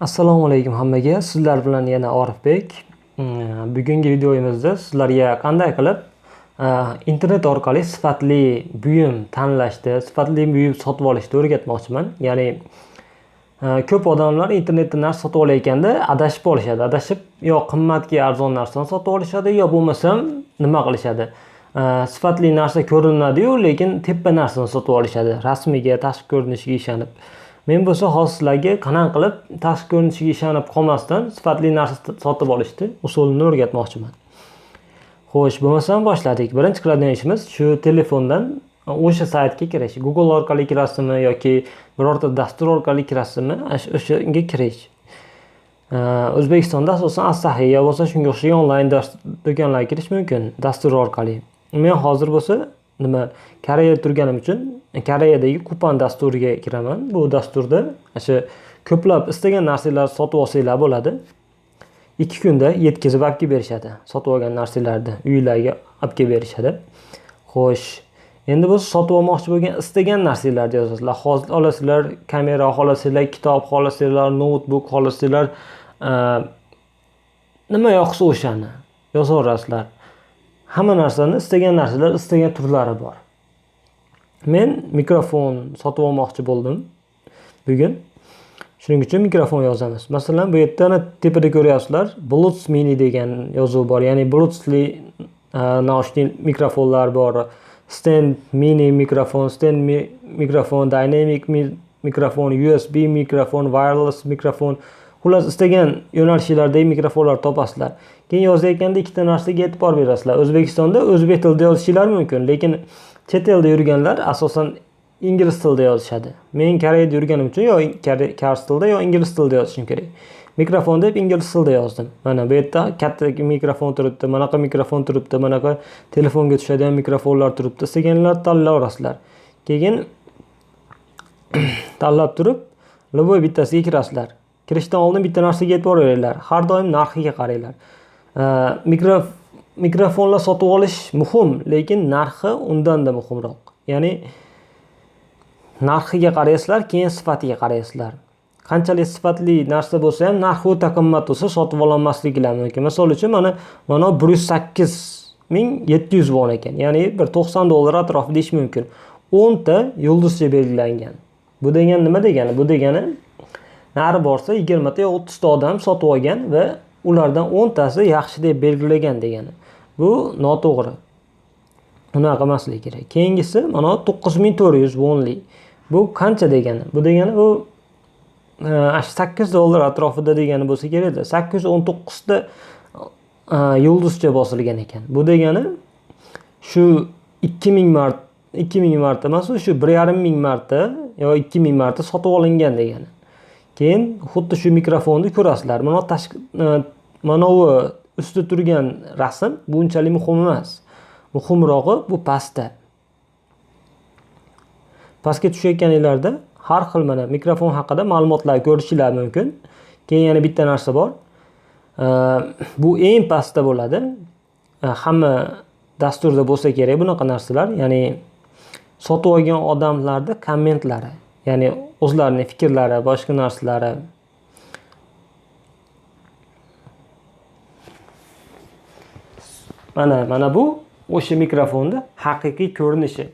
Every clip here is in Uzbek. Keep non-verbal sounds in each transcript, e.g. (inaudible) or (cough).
Assalomu alaykum hammaga. Sizlar bilan yana Orifbek. Mm, bugungi videomizda sizlarga qanday qilib uh, internet orqali sifatli buyum tanlashni, sifatli buyum sotib olishni o'rgatmoqchiman. Ya'ni uh, ko'p odamlar internetdan narsa sotib olayotganda adashib olishadi. Adashib yo qimmatga arzon narsani sotib olishadi, yo bo'lmasam nima qilishadi? Uh, sifatli narsa ko'rinadi-yu, lekin teppa narsani sotib olishadi. Rasmiga, tashqi ko'rinishiga ishonib. Men bo'lsa hozir sizlarga qanaqa qilib tashqi ko'rinishiga ishonib qolmasdan sifatli narsa sotib olishni usulini o'rgatmoqchiman. Xo'sh, bo'lmasam boshladik. Birinchi qiladigan ishimiz shu telefondan e, o'sha saytga kirish. Google orqali kirasizmi yoki birorta dastur orqali kirasizmi, o'shanga kirish. E, O'zbekistonda asosan Asahi yo bo'lsa shunga o'xshagan onlayn do'konlarga kirish mumkin dastur orqali. Men hozir bo'lsa nima Koreyada turganim uchun e, Koreyadagi Kupan dasturiga kiraman. Bu dasturda o'sha ko'plab istagan narsalarni sotib olsanglar bo'ladi. 2 kunda yetkazib olib kelib berishadi. Sotib olgan narsalarni uylarga olib kelib berishadi. Xo'sh, endi biz sotib olmoqchi bo'lgan istagan narsalarni yozasizlar. Hozir olasizlar, kamera xohlasanglar, kitob xohlasanglar, noutbuk xohlasanglar, e, nima yoqsa o'shani yozaverasizlar. Hamma narsani istagan narsalar istagan turlari bor. Men mikrofon sotib olmoqchi bo'ldim bugun. Shuning uchun mikrofon yozamiz. Masalan, bu yerda ana tepada ko'ryapsizlar, Bluetooth Mini degan yozuv bor. Ya'ni Bluetoothli e, naushnik mikrofonlar bor. Stand mini mikrofon, stand mi mikrofon, dynamic mi mikrofon, USB mikrofon, wireless mikrofon. Xullas istagan yo'nalishlardagi mikrofonlar topasizlar. Keyin yozayotganda ikkita narsaga e'tibor berasizlar. O'zbekistonda o'zbek tilida yozishinglar mumkin, lekin chet elda yurganlar asosan ingliz tilida yozishadi. Men Koreyada yurganim uchun yo kors tilida yo ingliz tilida yozishim kerak. Mikrofon deb ingliz tilida yozdim. Mana bu yerda katta mikrofon turibdi, manaqa mikrofon turibdi, manaqa telefonga tushadigan mikrofonlar turibdi. Istaganlar tanlayverasizlar. Keyin (clears throat) tanlab turib, любой bittasiga kirasizlar. Kirishdan oldin bitta narsaga e'tibor beringlar. Har doim narxiga qaranglar. Mikro mikrofonlar sotib olish muhim, lekin narxi undan-da muhimroq. Ya'ni narxiga qaraysiz, keyin sifatiga qaraysiz. Qanchalik sifatli narsa bo'lsa ham narxi o'ta qimmat bo'lsa sotib ololmasliklari mumkin. Misol uchun mana mana 108700 won ekan. Ya'ni bir 90 dollar atrofida deyish mumkin. 10 ta yulduzcha belgilangan. Bu degani nima degani? Bu degani nari borsa 20 ta yo 30 ta odam sotib olgan va ulardan 10 tasi yaxshi deb belgilagan degani. Bu noto'g'ri. Unaqa qilmaslik kerak. Keyingisi mana 9400 wonli. Bu qancha degani? Bu degani bu 8 e, dollar atrofida degani bo'lsa kerakda. 819 ta e, yulduzcha bosilgan ekan. Bu degani shu 2000 mart 2000 marta emas, shu 1,5 ming marta yo 2000 marta sotib olingan degani. Keyin xuddi shu mikrofonni ko'rasizlar. Mana tashqi e, mana bu ustida turgan rasm bunchalik muhim emas. Muhimrog'i bu pastda. Pastga tushayotganinglarda har xil mana mikrofon haqida ma'lumotlar ko'rishingiz mumkin. Keyin yana bitta narsa bor. E, bu eng pastda bo'ladi. E, hamma dasturda bo'lsa kerak bunaqa narsalar. Ya'ni sotib olgan odamlarni kommentlari, ya'ni o'zlarining fikrlari, boshqa narsalari. Mana mana bu o'sha mikrofonni haqiqiy ko'rinishi.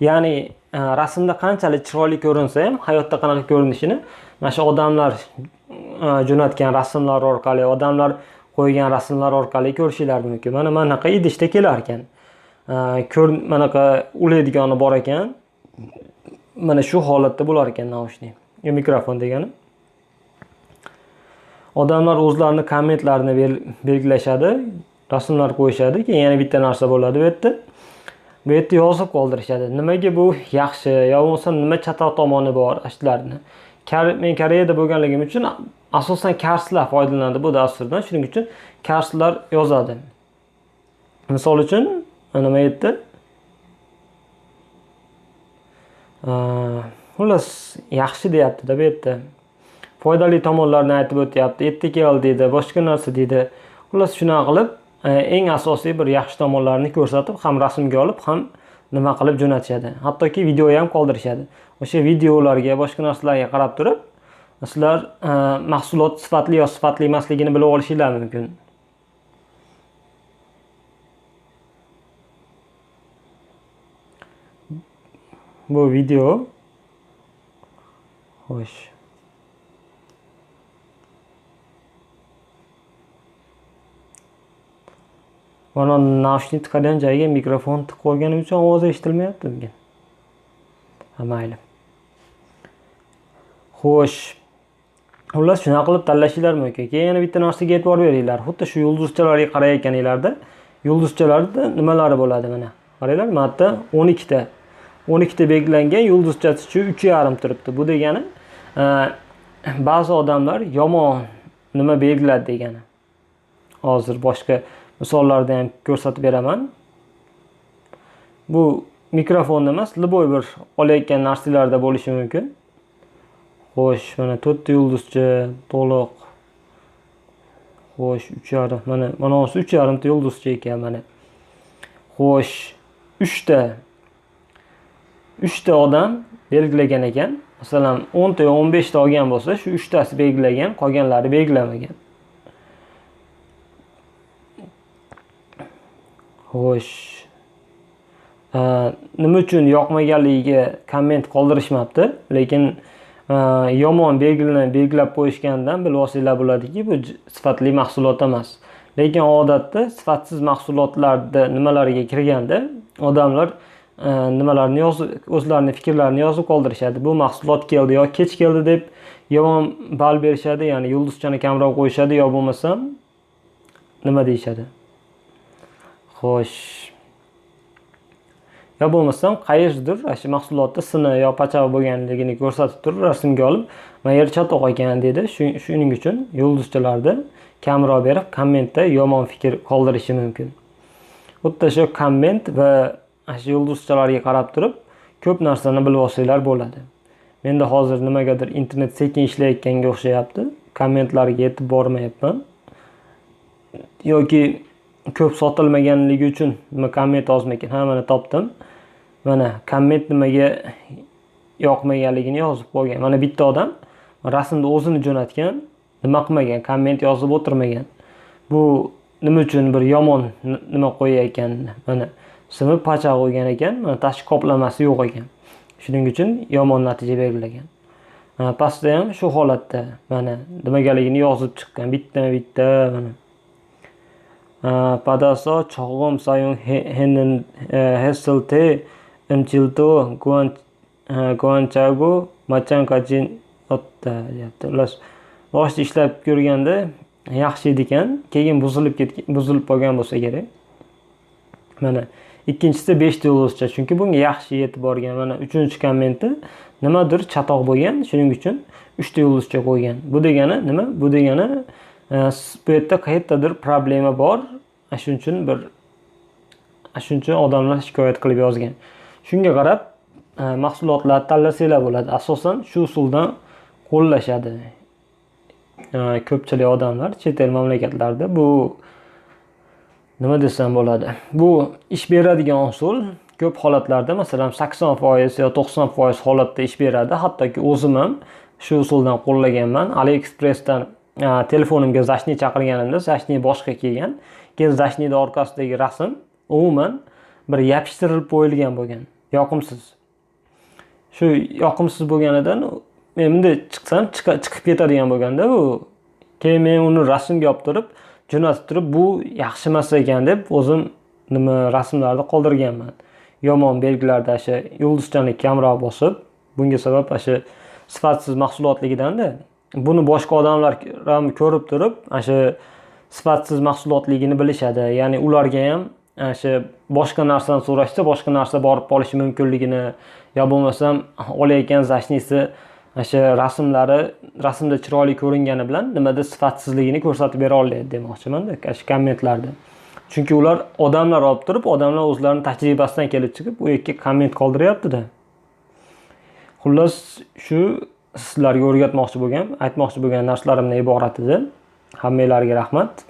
Ya'ni e, rasmda qanchalik chiroyli ko'rinsa ham hayotda qanaqa ko'rinishini mana shu odamlar e, jo'natgan rasmlar orqali, odamlar qo'ygan rasmlar orqali ko'rishinglar mumkin. Mana manaqa idishda kelar ekan. E, ko'r manaqa ulaydigani bor ekan. Mana shu holatda bo'lar ekan naushnik. Mikrofon degani. Odamlar o'zlarini kommentlarini belgilashadi, rasmlar qo'yishadi, keyin yana bitta narsa bo'ladi bu yerda. Bu yerda yozib qoldirishadi. Nimaga bu yaxshi yo bo'lmasa nima chatoq tomoni bor ashlarni. Men Koreyada bo'lganligim uchun asosan karslar foydalanadi bu dasturdan. Shuning uchun karslar yozadi. Misol uchun mana bu yerda Э, xullas yaxshi deyaptida bu yerda. Foydali tomonlarini aytib o'tyapti. Erta kel deydi, boshqa narsa deydi. Xullas shunaqa qilib e, eng asosiy bir yaxshi tomonlarini ko'rsatib, ham rasmga olib, ham nima qilib jo'natishadi. Hattoki video ham qoldirishadi. O'sha videolarga, boshqa narsalarga qarab turib, sizlar e, mahsulot sifatli yo sifatli emasligini bilib olishinglar mumkin bu video. Xo'sh mana naushnik tiqadigan joyiga mikrofon tiqib qo'yganim uchun ovozi eshitilmayapti bunga ha mayli xo'sh xullas shunaqa qilib tanlashinglar mumkin keyin yana bitta narsaga e'tibor beringlar xuddi shu yulduzchalarga qarayotganinglarda yulduzchalarda nimalari bo'ladi mana qaranglar mana yerda o'n ikkita o'n ikkita belgilangan yulduzchasi shu uch yarim turibdi. Bu degani e, ba'zi odamlar yomon nima belgiladi degani. Hozir boshqa misollarda ham ko'rsatib beraman. Bu mikrofonni emas любой bir olayotgan narsalarda bo'lishi mumkin. Xo'sh mana to'rtta yulduzcha to'liq. Xo'sh uch yarim mana mana uch yarimta yulduzcha ekan mana. Xo'sh uchta uchta odam belgilagan ekan. Masalan o'nta yo o'n beshta olgan bo'lsa shu uchtasi belgilagan qolganlari belgilamagan. Xo'sh. Nima uchun yoqmaganligiga komment qoldirishmabdi lekin yomon belgini belgilab qo'yishganidan bilib olsanglar bo'ladiki bu sifatli mahsulot emas. Lekin odatda sifatsiz mahsulotlarni nimalariga kirganda odamlar Э, nimalarni yozib o'zlarini fikrlarini yozib qoldirishadi. Bu mahsulot keldi yo kech keldi deb yomon ball berishadi ya'ni yulduzchani kamroq qo'yishadi yo bo'lmasam nima deyishadi? Xo'sh. Yo bo'lmasam qayerdir shu mahsulotda sini yo pachava bo'lganligini ko'rsatib turib rasmga olib mana yer chatoq ekan dedi. Shuning uchun yulduzchalarni kamroq berib kommentda yomon fikr qoldirishi mumkin. Xuddi shu komment va yulduzchalarga qarab turib ko'p narsani bilib olsanglar bo'ladi. Menda hozir nimagadir internet sekin ishlayotganga o'xshayapti. Kommentlarga yetib bormayapman. Yoki ko'p sotilmaganligi uchun nima komment yozmagan ha mana topdim. Mana komment nimaga yoqmaganligini yozib qo'ygan. Mana bitta odam rasmni o'zini jo'natgan nima qilmagan? Komment yozib o'tirmagan. Bu nima uchun bir yomon nima qo'yayotgan mana sinib pacha qo'ygan ekan mana tashqi qoplamasi yo'q ekan. Shuning uchun yomon natija berilgan pastda ham shu holatda mana nimagaligini yozib chiqqan bitta bitta mana. Padaso chog'um sayung henin e, hesselte imchilto guanchagu machan kajin deyapti. Ular boshida ishlab ko'rganda yaxshi edi ekan keyin buzilib ketgan buzilib qolgan bo'lsa kerak. Mana ikkinchisi beshta yulduzcha chunki bunga yaxshi yetib borgan mana uchinchi kommentda nimadir chatoq bo'lgan shuning uchun uchta yulduzcha qo'ygan. Bu degani nima? Bu degani e, bu yerda qayerdadir problema bor. Shuning uchun bir shuning uchun odamlar shikoyat qilib yozgan. Shunga qarab e, mahsulotlarni tanlasanglar bo'ladi. Asosan shu usuldan qo'llashadi. E, ko'pchilik odamlar chet el mamlakatlarida bu nima desam bo'ladi? Bu ish beradigan usul ko'p holatlarda masalan sakson foiz yo to'qson foiz holatda ish beradi. Hattoki o'zim ham shu usuldan qo'llaganman. Aliexpressdan telefonimga zashni chaqirganimda zashni boshqa kelgan. Keyin zashniyni orqasidagi rasm umuman bir yopishtirilib qo'yilgan bo'lgan. Yoqimsiz. Shu yoqimsiz bo'lganidan men bunday chiqsam chiqib ketadigan bo'lganda bu keyin men uni rasmga olib turib jo'natib turib bu yaxshi emas ekan deb o'zim nima rasmlarni qoldirganman. Yomon belgilarda o'sha yulduzchani kamroq bosib bunga sabab o'sha sifatsiz mahsulotligidanda buni boshqa odamlar ham ko'rib turib o'sha sifatsiz mahsulotligini bilishadi. Ya'ni ularga ham o'sha boshqa narsani so'rashsa boshqa narsa borib qolishi mumkinligini yo bo'lmasam olayotgan zashnisi o'sha rasmlari rasmda chiroyli ko'ringani bilan nimada sifatsizligini ko'rsatib bera oladi demoqchimanda kommentlarda. Chunki ular odamlar olib turib odamlar o'zlarini tajribasidan kelib chiqib u yerga komment qoldiryaptida. Xullas shu sizlarga o'rgatmoqchi bo'lgan aytmoqchi bo'lgan narsalarimdan iborat edi. Hammanglarga rahmat.